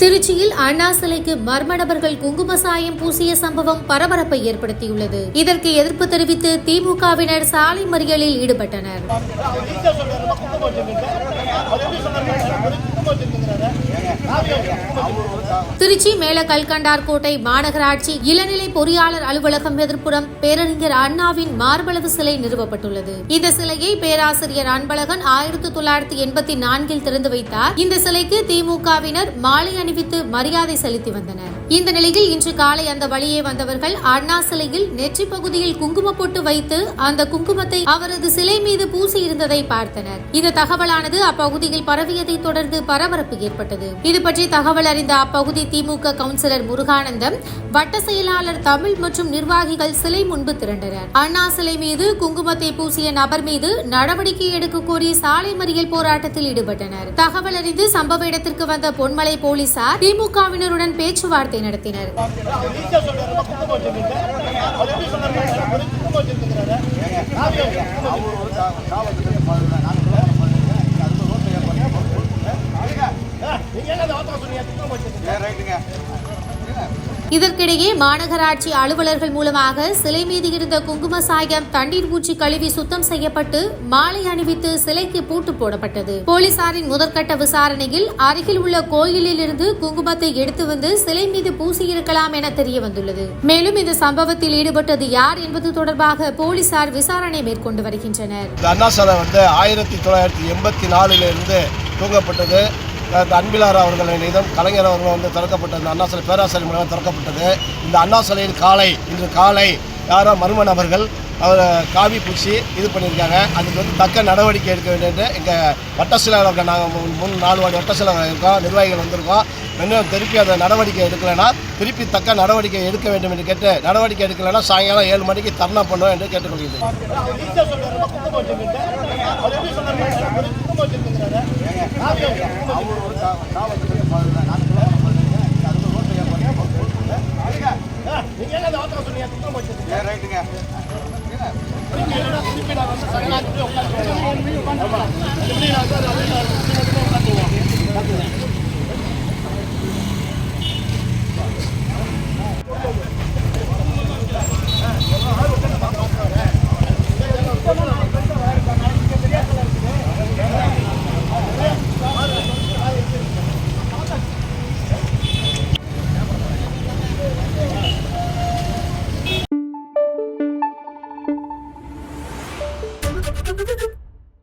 திருச்சியில் அண்ணா சிலைக்கு மர்ம நபர்கள் குங்கும சாயம் பூசிய சம்பவம் பரபரப்பை ஏற்படுத்தியுள்ளது. இதற்கு எதிர்ப்பு தெரிவித்து திமுகவினர் சாலை மறியலில் ஈடுபட்டனர். திருச்சி மேல கல்கண்டார் கோட்டை மாநகராட்சி இளநிலை பொறியாளர் அலுவலகம் எதிர்ப்புறம் பேரறிஞர் அண்ணாவின் மார்பளவு சிலை நிறுவப்பட்டுள்ளது. இந்த சிலையை பேராசிரியர் அன்பழகன் ஆயிரத்தி தொள்ளாயிரத்தி எண்பத்தி நான்கில் திறந்து வைத்தார். இந்த சிலைக்கு திமுகவினர் மாலை அணிவித்து மரியாதை செலுத்தி வந்தனர். இந்த நிலையில் இன்று காலை அந்த வழியே வந்தவர்கள் அண்ணா சிலையில் நெற்றி பகுதியில் குங்கும பொட்டு வைத்து அந்த குங்குமத்தை அவரது சிலை மீது பூசி இருந்ததை பார்த்தனர். இந்த தகவலானது அப்பகுதியில் பரவியதை தொடர்ந்து பரபரப்பு ஏற்பட்டது. இது பற்றி தகவல் அறிந்த அப்பகுதி திமுக கவுன்சிலர் முருகானந்தம் வட்ட செயலாளர் தமிழ் மற்றும் நிர்வாகிகள் சிலை முன்பு திரண்டனர். அண்ணா சிலை மீது குங்குமத்தை பூசிய நபர் மீது நடவடிக்கை எடுக்க கோரி சாலை மறியல் போராட்டத்தில் ஈடுபட்டனர். தகவல் அறிந்து சம்பவ இடத்திற்கு வந்த பொன்மலை போலீசார் திமுகவினருடன் பேச்சுவார்த்தை நடத்தினர். அவர் இதற்கிடையே மாநகராட்சி அலுவலர்கள் மூலமாக சிலை மீது இருந்த குங்கும சாயம் தண்ணீர் ஊற்றி கழுவி சுத்தம் செய்யப்பட்டு மாலை அணிவித்து சிலைக்கு பூட்டு போடப்பட்டது. போலீசாரின் முதற்கட்ட விசாரணையில் அருகில் உள்ள கோயிலில் இருந்து குங்குமத்தை எடுத்து வந்து சிலை மீது பூசியிருக்கலாம் என தெரிய வந்துள்ளது. மேலும் இந்த சம்பவத்தில் ஈடுபட்டது யார் என்பது தொடர்பாக போலீசார் விசாரணை மேற்கொண்டு வருகின்றனர். அண்ணா வந்து ஆயிரத்தி தொள்ளாயிரத்தி எண்பத்தி நாலிலிருந்து தூங்கப்பட்டது அன்பிலார் அவர்களின் இதம் கலைஞர் அவர்கள் வந்து திறக்கப்பட்டது. இந்த அண்ணா சிலை பேராசிரியர் மூலமாக திறக்கப்பட்டது. இந்த அண்ணா சிலையின் காலை இன்று காலை யாரோ மர்ம நபர்கள் அவர் காவி பூச்சி இது பண்ணியிருக்காங்க. அதுக்கு வந்து தக்க நடவடிக்கை எடுக்க வேண்டியது எங்கள் வட்ட செயலாளர்கள் நாங்கள் மூணு நாலு வாடி வட்ட செயலாளர்கள் இருக்கோம் நிர்வாகிகள் வந்திருக்கோம். இன்னும் திருப்பி அந்த நடவடிக்கை எடுக்கலைன்னா திருப்பி தக்க நடவடிக்கை எடுக்க வேண்டும் என்று கேட்டு நடவடிக்கை எடுக்கலைன்னா சாயங்காலம் ஏழு மணிக்கு தர்ணா பண்ணுவோம் என்று கேட்டுக்கொள்கிறேன். ரைட்டுங்க வந்து